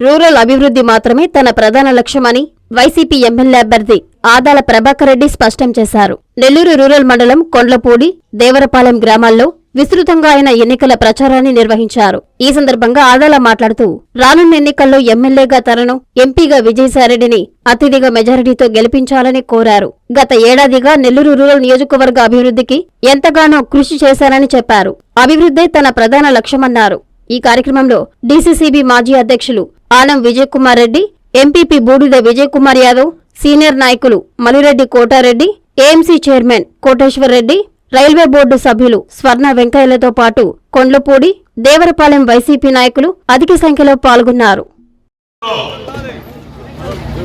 Rural అభివృద్ధి మాత్రమే తన ప్రధాన లక్ష్యమని వైసీపీ ఎమ్మెల్యే అభ్యర్థి ఆదాల ప్రభాకర్ రెడ్డి స్పష్టం చేశారు. నెల్లూరు రూరల్ మండలం కొండ్లపూడి దేవరపాలెం గ్రామాల్లో విస్తృతంగా ఆయన ఎన్నికల ప్రచారాన్ని నిర్వహించారు. ఈ సందర్భంగా ఆదాల మాట్లాడుతూ రానున్న ఎన్నికల్లో ఎమ్మెల్యేగా తనను ఎంపీగా విజయసాయిరెడ్డిని అతిథిగా మెజారిటీతో గెలిపించాలని కోరారు. గత ఏడాదిగా నెల్లూరు రూరల్ నియోజకవర్గ అభివృద్ధికి ఎంతగానో కృషి చేశారని చెప్పారు. అభివృద్ధే తన ప్రధాన లక్ష్యమన్నారు. ఈ కార్యక్రమంలో డీసీసీబీ మాజీ అధ్యక్షులు ఆనం విజయ్ కుమార్ రెడ్డి ఎంపీపీ బూడిద విజయ్ కుమార్ యాదవ్ సీనియర్ నాయకులు Malireddy Kotareddy AMC chairman Koteswar Reddy railway board సభ్యులు స్వర్ణ వెంకయ్యలతో పాటు కొండ్లపూడి దేవరపాలెం వైసీపీ నాయకులు అధిక సంఖ్యలో పాల్గొన్నారు.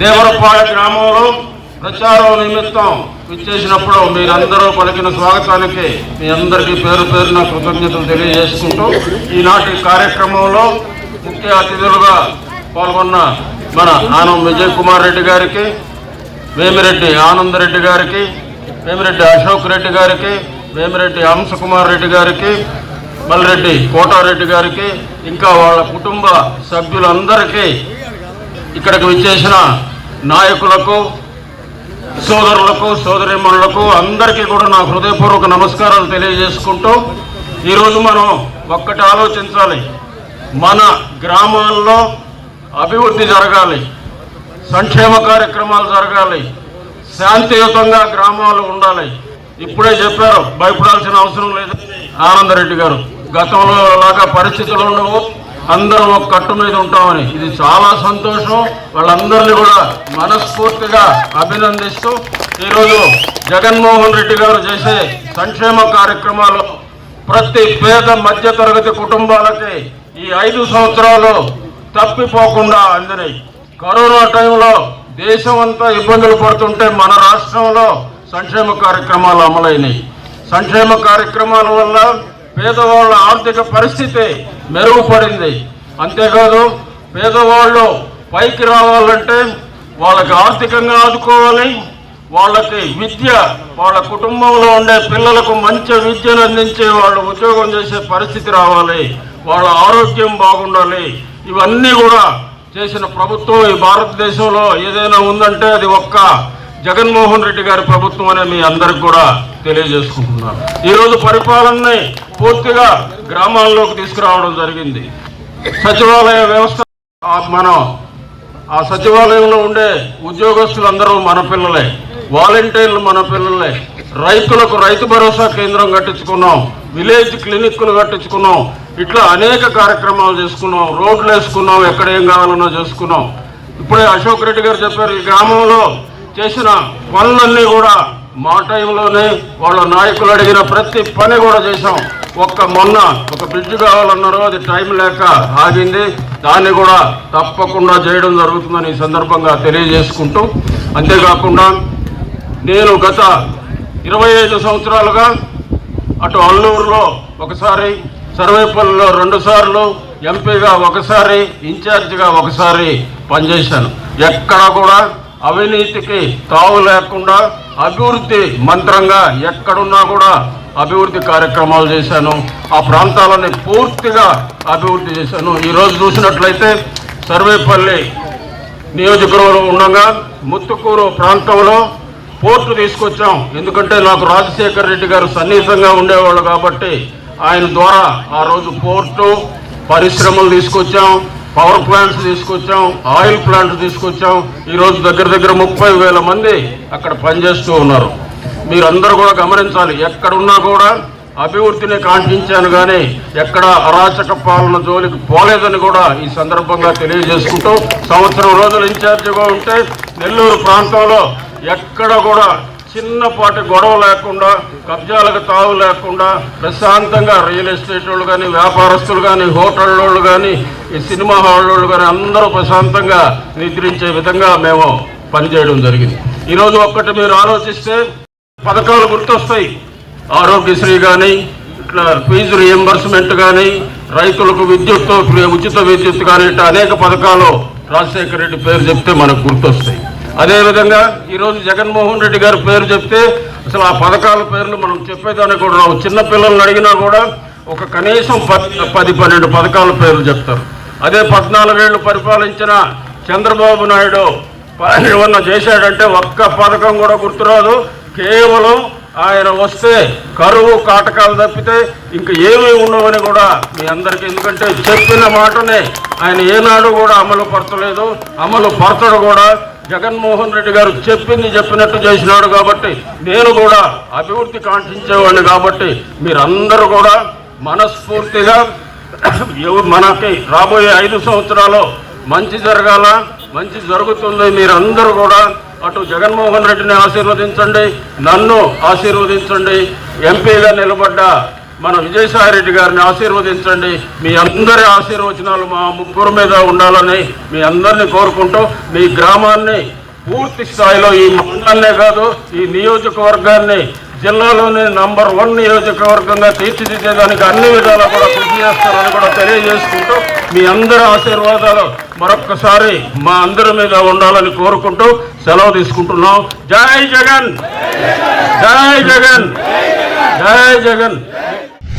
దేవరపాడు గ్రామంలో ప్రచారం నిమిత్తం విచ్చేసినప్పుడు మీరందరూ పలికిన స్వాగతానికి మీ అందరికీ పేరు పేరున కృతజ్ఞతలు తెలియజేసుకుంటూ ఈనాటి కార్యక్రమంలో ముఖ్య అతిథులుగా పాల్గొన్న మన ఆనం విజయ్ కుమార్ రెడ్డి గారికి వేమిరెడ్డి ఆనందరెడ్డి గారికి వేమిరెడ్డి అశోక్ రెడ్డి గారికి వేమిరెడ్డి హంసకుమార్ రెడ్డి గారికి మల్రెడ్డి కోటారెడ్డి గారికి ఇంకా వాళ్ళ కుటుంబ సభ్యులందరికీ ఇక్కడికి విచ్చేసిన నాయకులకు సోదరులకు సోదరిమణులకు అందరికీ కూడా నా హృదయపూర్వక నమస్కారాలు తెలియజేసుకుంటూ ఈరోజు మనం ఒక్కటి ఆలోచించాలి. మన గ్రామాల్లో అభివృద్ధి జరగాలి. సంక్షేమ కార్యక్రమాలు జరగాలి. శాంతియుతంగా గ్రామాలు ఉండాలి. ఇప్పుడే చెప్పారు భయపడాల్సిన అవసరం లేదు. ఆనందరెడ్డి గారు గతంలో లాగా పరిస్థితులు ఉండవు అందరం ఒక కట్టు మీద ఉంటామని. ఇది చాలా సంతోషం. వాళ్ళందరినీ కూడా మనస్ఫూర్తిగా అభినందిస్తూ ఈరోజు జగన్మోహన్ రెడ్డి గారు చేసే సంక్షేమ కార్యక్రమాలు ప్రతి పేద మధ్యతరగతి కుటుంబాలకి ఈ ఐదు సంవత్సరాలు తప్పిపోకుండా అందినాయి కరోనా టైంలో దేశం అంతా ఇబ్బందులు పడుతుంటే మన రాష్ట్రంలో సంక్షేమ కార్యక్రమాలు అమలైనాయి. సంక్షేమ కార్యక్రమాల వల్ల పేదవాళ్ళ ఆర్థిక పరిస్థితి మెరుగుపడింది. అంతేకాదు పేదవాళ్ళు పైకి రావాలంటే వాళ్ళకి ఆర్థికంగా ఆదుకోవాలి. వాళ్ళకి విద్య వాళ్ళ కుటుంబంలో ఉండే పిల్లలకు మంచి విద్యను అందించే వాళ్ళు ఉద్యోగం చేసే పరిస్థితి రావాలి. వాళ్ళ ఆరోగ్యం బాగుండాలి. ఇవన్నీ కూడా చేసిన ప్రభుత్వం ఈ భారతదేశంలో ఏదైనా ఉందంటే అది ఒక్క జగన్మోహన్ రెడ్డి గారి ప్రభుత్వం అనే మీ అందరికి కూడా తెలియజేసుకుంటున్నాను. ఈరోజు పరిపాలనని పూర్తిగా గ్రామాల్లోకి తీసుకురావడం జరిగింది. సచివాలయ వ్యవస్థ మనం ఆ సచివాలయంలో ఉండే ఉద్యోగస్తులందరూ మన పిల్లలే వాలంటీర్లు మన పిల్లలే రైతులకు రైతు భరోసా కేంద్రం కట్టించుకున్నాం విలేజ్ క్లినిక్లు కట్టించుకున్నాం ఇట్లా అనేక కార్యక్రమాలు చేసుకున్నాం రోడ్లు వేసుకున్నాం ఎక్కడ ఏం కావాలన్నా చేసుకున్నాం. ఇప్పుడే అశోక్ రెడ్డి గారు చెప్పారు ఈ గ్రామంలో చేసిన పనులన్నీ కూడా మా టైంలోనే వాళ్ళ నాయకులు అడిగిన ప్రతి పని కూడా చేశాం. ఒక్క మొన్న ఒక బ్రిడ్జ్ కావాలన్నారు అది టైం లేక ఆగింది. దాన్ని కూడా తప్పకుండా చేయడం జరుగుతుందని ఈ సందర్భంగా తెలియజేసుకుంటూ అంతేకాకుండా నేను గత ఇరవై ఐదు సంవత్సరాలుగా అటు అల్లూరులో ఒకసారి సర్వేపల్లిలో రెండుసార్లు ఎంపీగా ఒకసారి ఇన్ఛార్జిగా ఒకసారి పనిచేశాను. ఎక్కడ కూడా అవినీతికి తావు లేకుండా అభివృద్ధి మంత్రంగా ఎక్కడున్నా కూడా అభివృద్ధి కార్యక్రమాలు చేశాను. ఆ ప్రాంతాలని పూర్తిగా అభివృద్ధి చేశాను. ఈరోజు చూసినట్లయితే సర్వేపల్లి నియోజకవర్గంలో ఉండగా ముత్తుకూరు ప్రాంతంలో పోర్టు తీసుకొచ్చాం. ఎందుకంటే నాకు రాజశేఖర్ రెడ్డి గారు సన్నిహితంగా ఉండేవాళ్ళు కాబట్టి ఆయన ద్వారా ఆ రోజు పోర్టు పరిశ్రమలు తీసుకొచ్చాం. పవర్ ప్లాంట్స్ తీసుకొచ్చాం ఆయిల్ ప్లాంట్స్ తీసుకొచ్చాం. ఈరోజు దగ్గర దగ్గర ముప్పై వేల మంది అక్కడ పనిచేస్తూ ఉన్నారు. మీరందరూ కూడా గమనించాలి ఎక్కడున్నా కూడా అభివృద్ధిని కాంక్షించాను కానీ ఎక్కడ అరాచక పాలన జోలికి పోలేదని కూడా ఈ సందర్భంగా తెలియజేసుకుంటూ సంవత్సరం రోజులు ఇన్ఛార్జిగా ఉంటే నెల్లూరు ప్రాంతంలో ఎక్కడ కూడా చిన్నపాటి గొడవ లేకుండా కబ్జాలకు తావు లేకుండా ప్రశాంతంగా రియల్ ఎస్టేట్ వాళ్ళు కానీ వ్యాపారస్తులు కానీ హోటల్ వాళ్ళు కానీ ఈ సినిమా హాల్ వాళ్ళు కానీ అందరూ ప్రశాంతంగా నిద్రించే విధంగా మేము పనిచేయడం జరిగింది. ఈరోజు ఒక్కటి మీరు ఆలోచిస్తే పథకాలు గుర్తొస్తాయి. ఆరోగ్యశ్రీ కానీ ఇట్లా ఫీజు రియంబర్స్మెంట్ కానీ రైతులకు విద్యుత్ ఉచిత విద్యుత్ కానీ ఇట్లా అనేక పథకాలు రాజశేఖర రెడ్డి పేరు చెప్తే మనకు గుర్తొస్తాయి. అదేవిధంగా ఈరోజు జగన్మోహన్ రెడ్డి గారి పేరు చెప్తే అసలు ఆ పథకాల పేర్లు మనం చెప్పేదానికి కూడా రావు. చిన్నపిల్లలను అడిగినా కూడా ఒక కనీసం పది పది పన్నెండు పథకాల పేర్లు చెప్తారు. అదే పద్నాలుగేళ్ళు పరిపాలించిన చంద్రబాబు నాయుడు ప- ఏమన్నా చేశాడంటే ఒక్క పథకం కూడా గుర్తురాదు. కేవలం ఆయన వస్తే కరువు కాటకాలు తప్పితే ఇంక ఏమీ ఉండవని కూడా మీ అందరికీ ఎందుకంటే చెప్పిన మాటనే ఆయన ఏనాడు కూడా అమలు పరచలేదు. అమలు పరచడు కూడా జగన్మోహన్ రెడ్డి గారు చెప్పింది చెప్పినట్టు చేసినాడు కాబట్టి నేను కూడా అభివృద్ధి కాంక్షించేవాడిని కాబట్టి మీరందరూ కూడా మనస్ఫూర్తిగా మనకి రాబోయే ఐదు సంవత్సరాలు మంచి జరగాల మంచి జరుగుతుంది. మీరందరూ కూడా అటు జగన్మోహన్ రెడ్డిని ఆశీర్వదించండి నన్ను ఆశీర్వదించండి. ఎంపీగా నిలబడ్డ మన విజయసాయి రెడ్డి గారిని ఆశీర్వదించండి. మీ అందరి ఆశీర్వచనాలు మా ముగ్గురు మీద ఉండాలని మీ అందరిని కోరుకుంటూ మీ గ్రామాన్ని పూర్తి స్థాయిలో ఈ మండలనే కాదు ఈ నియోజకవర్గాన్ని జిల్లాలోనే నంబర్ వన్ నియోజకవర్గంగా తీర్చిదిద్దేదానికి అన్ని విధాలా కూడా కృషి చేస్తారని కూడా తెలియజేసుకుంటూ మీ అందరి ఆశీర్వాదాలు మరొక్కసారి మా అందరి మీద ఉండాలని కోరుకుంటూ సెలవు తీసుకుంటున్నాం. జై జగన్! జై జగన్! జై జగన్!